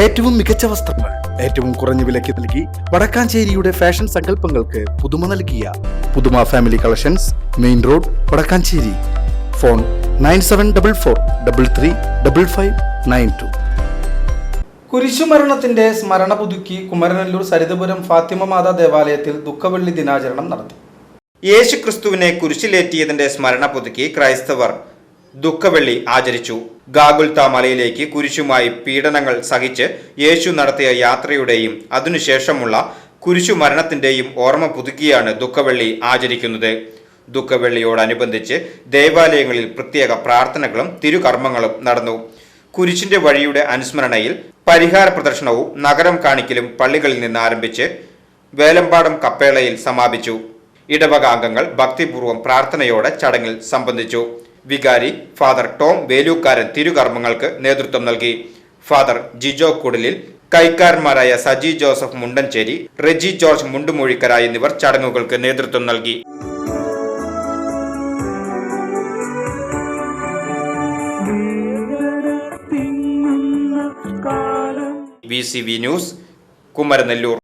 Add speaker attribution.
Speaker 1: ഏറ്റവും മികച്ച വസ്ത്രങ്ങൾ ഏറ്റവും കുറഞ്ഞ വിലയ്ക്ക് നൽകി വടക്കാഞ്ചേരിയുടെ ഫാഷൻ സങ്കല്പങ്ങൾക്ക് പുതുമ നൽകിയ Puthuma family collections main road Vadakkanchery. Phone nine seven double four double three double five nine two.
Speaker 2: കുരിശുമരണത്തിന്റെ സ്മരണ പുതുക്കി കുമരനല്ലൂർ സരിതപുരം ഫാത്തിമ മാതാ ദേവാലയത്തിൽ ദുഃഖവെള്ളി ദിനാചരണം നടത്തി.
Speaker 3: യേശുക്രിസ്തുവിനെ കുരിശിലേറ്റിയതിന്റെ സ്മരണ പുതുക്കി ക്രൈസ്തവർ ദുഃഖവെള്ളി ആചരിച്ചു. ഗാഗുൽത്ത മലയിലേക്ക് കുരിശുമായി പീഡനങ്ങൾ സഹിച്ച് യേശു നടത്തിയ യാത്രയുടെയും അതിനുശേഷമുള്ള കുരിശു മരണത്തിന്റെയും ഓർമ്മ പുതുക്കിയാണ് ദുഃഖവെള്ളി ആചരിക്കുന്നത്. ദുഃഖവെള്ളിയോടനുബന്ധിച്ച് ദേവാലയങ്ങളിൽ പ്രത്യേക പ്രാർത്ഥനകളും തിരുകർമ്മങ്ങളും നടന്നു. കുരിശിന്റെ വഴിയുടെ അനുസ്മരണയിൽ പരിഹാര പ്രദർശനവും നഗരം കാണിക്കലും പള്ളികളിൽ നിന്ന് ആരംഭിച്ച് വേലമ്പാടം കപ്പേളയിൽ സമാപിച്ചു. ഇടവക അംഗങ്ങൾ ഭക്തിപൂർവം പ്രാർത്ഥനയോടെ ചടങ്ങിൽ സംബന്ധിച്ചു. വികാരി ഫാദർ ടോം വേലൂക്കാരൻ തിരുകർമ്മങ്ങൾക്ക് നേതൃത്വം നൽകി. ഫാദർ ജിജോ കുടലിൽ കൈക്കാരന്മാരായ സജി ജോസഫ് മുണ്ടൻചേരി റെജി ജോർജ് മുണ്ടുമൊഴിക്കര എന്നിവർ ചടങ്ങുകൾക്ക് നേതൃത്വം നൽകി. V C V news Kumaranellur.